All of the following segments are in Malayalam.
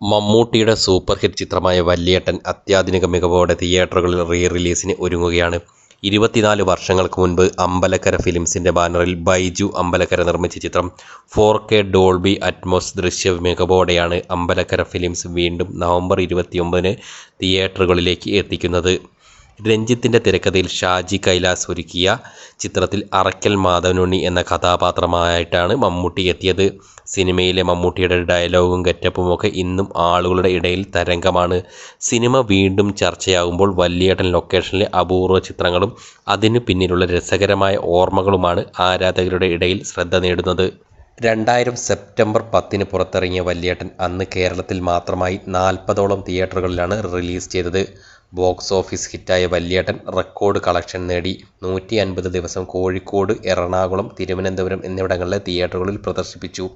മമ്മൂട്ടിയുടെ സൂപ്പർ ഹിറ്റ് ചിത്രമായ വല്യേട്ടൻ അത്യാധുനിക മികവോടെ തിയേറ്ററുകളിൽ റീ റിലീസിന് ഒരുങ്ങുകയാണ്. ഇരുപത്തിനാല് വർഷങ്ങൾക്ക് മുൻപ് അമ്പലക്കര ഫിലിംസിന്റെ ബാനറിൽ ബൈജു അമ്പലക്കര നിർമ്മിച്ച ചിത്രം ഫോർ കെ ഡോൾബി അറ്റ്മോസ് ദൃശ്യ മികവോടെയാണ് അമ്പലക്കര ഫിലിംസ് വീണ്ടും നവംബർ ഇരുപത്തിയൊമ്പതിന് തിയേറ്ററുകളിലേക്ക് എത്തിക്കുന്നത്. രഞ്ജിത്തിന്റെ തിരക്കഥയിൽ ഷാജി കൈലാസ് ഒരുക്കിയ ചിത്രത്തിൽ അറക്കൽ മാധവനുണ്ണി എന്ന കഥാപാത്രമായിട്ടാണ് മമ്മൂട്ടി എത്തിയത്. സിനിമയിലെ മമ്മൂട്ടിയുടെ ഡയലോഗും ഗെറ്റപ്പുമൊക്കെ ഇന്നും ആളുകളുടെ ഇടയിൽ തരംഗമാണ്. സിനിമ വീണ്ടും ചർച്ചയാകുമ്പോൾ വല്യേട്ടൻ ലൊക്കേഷനിലെ അപൂർവ ചിത്രങ്ങളും അതിനു പിന്നിലുള്ള രസകരമായ ഓർമ്മകളുമാണ് ആരാധകരുടെ ഇടയിൽ ശ്രദ്ധ നേടുന്നത്. രണ്ടായിരം സെപ്റ്റംബർ പത്തിന് പുറത്തിറങ്ങിയ വല്യേട്ടൻ അന്ന് കേരളത്തിൽ മാത്രമായി നാൽപ്പതോളം തിയേറ്ററുകളിലാണ് റിലീസ് ചെയ്തത്. ബോക്സ് ഓഫീസ് ഹിറ്റായ വല്യേട്ടൻ റെക്കോർഡ് കളക്ഷൻ നേടി. നൂറ്റി അൻപത് ദിവസം കോഴിക്കോട് എറണാകുളം തിരുവനന്തപുരം എന്നിവിടങ്ങളിലെ തിയേറ്ററുകളിൽ പ്രദർശിപ്പിച്ചു.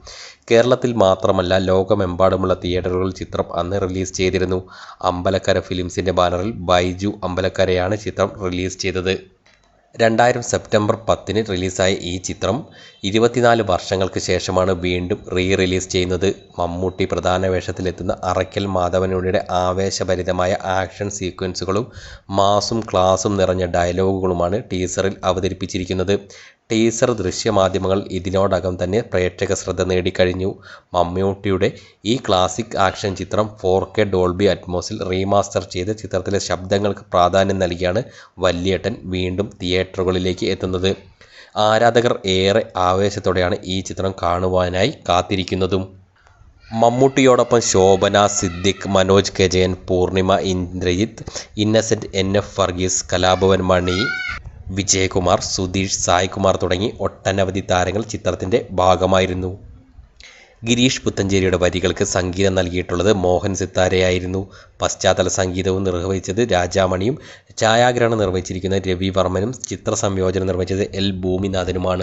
കേരളത്തിൽ മാത്രമല്ല ലോകമെമ്പാടുമുള്ള തിയേറ്ററുകളിൽ ചിത്രം അന്ന് റിലീസ് ചെയ്തിരുന്നു. അമ്പലക്കര ഫിലിംസിന്റെ ബാനറിൽ ബൈജു അമ്പലക്കരയാണ് ചിത്രം റിലീസ് ചെയ്തത്. രണ്ടായിരം സെപ്റ്റംബർ പത്തിന് റിലീസായ ഈ ചിത്രം ഇരുപത്തിനാല് വർഷങ്ങൾക്ക് ശേഷമാണ് വീണ്ടും റീ റിലീസ് ചെയ്യുന്നത്. മമ്മൂട്ടി പ്രധാന വേഷത്തിലെത്തുന്ന അറയ്ക്കൽ മാധവനുള്ളിയുടെ ആവേശഭരിതമായ ആക്ഷൻ സീക്വൻസുകളും മാസും ക്ലാസും നിറഞ്ഞ ഡയലോഗുകളുമാണ് ടീസറിൽ അവതരിപ്പിച്ചിരിക്കുന്നത്. ടീസർ ദൃശ്യമാധ്യമങ്ങൾ ഇതിനോടകം തന്നെ പ്രേക്ഷക ശ്രദ്ധ നേടിക്കഴിഞ്ഞു. മമ്മൂട്ടിയുടെ ഈ ക്ലാസിക് ആക്ഷൻ ചിത്രം ഫോർ കെ ഡോൾബി അറ്റ്മോസിൽ റീമാസ്റ്റർ ചെയ്ത് ചിത്രത്തിലെ ശബ്ദങ്ങൾക്ക് പ്രാധാന്യം നൽകിയാണ് വല്യേട്ടൻ വീണ്ടും തിയേറ്ററുകളിലേക്ക് എത്തുന്നത്. ആരാധകർ ഏറെ ആവേശത്തോടെയാണ് ഈ ചിത്രം കാണുവാനായി കാത്തിരിക്കുന്നതും. മമ്മൂട്ടിയോടൊപ്പം Shobana Siddique Manoj K Jayan Poornima Indrajith Innocent N F Varghese Kalabhavan Mani Vijayakumar Sudheesh Saikumar തുടങ്ങി ഒട്ടനവധി താരങ്ങൾ ചിത്രത്തിന്റെ ഭാഗമായിരുന്നു. ഗിരീഷ് പുത്തഞ്ചേരിയുടെ വരികൾക്ക് സംഗീതം നൽകിയിട്ടുള്ളത് മോഹൻ സിത്താരയായിരുന്നു. പശ്ചാത്തല സംഗീതവും നിർവഹിച്ചത് രാജാമണിയും ഛായാഗ്രഹണം നിർവഹിച്ചിരിക്കുന്ന രവി വർമ്മനും ചിത്ര സംയോജനം നിർവഹിച്ചത് എൽ ഭൂമിനാഥനുമാണ്.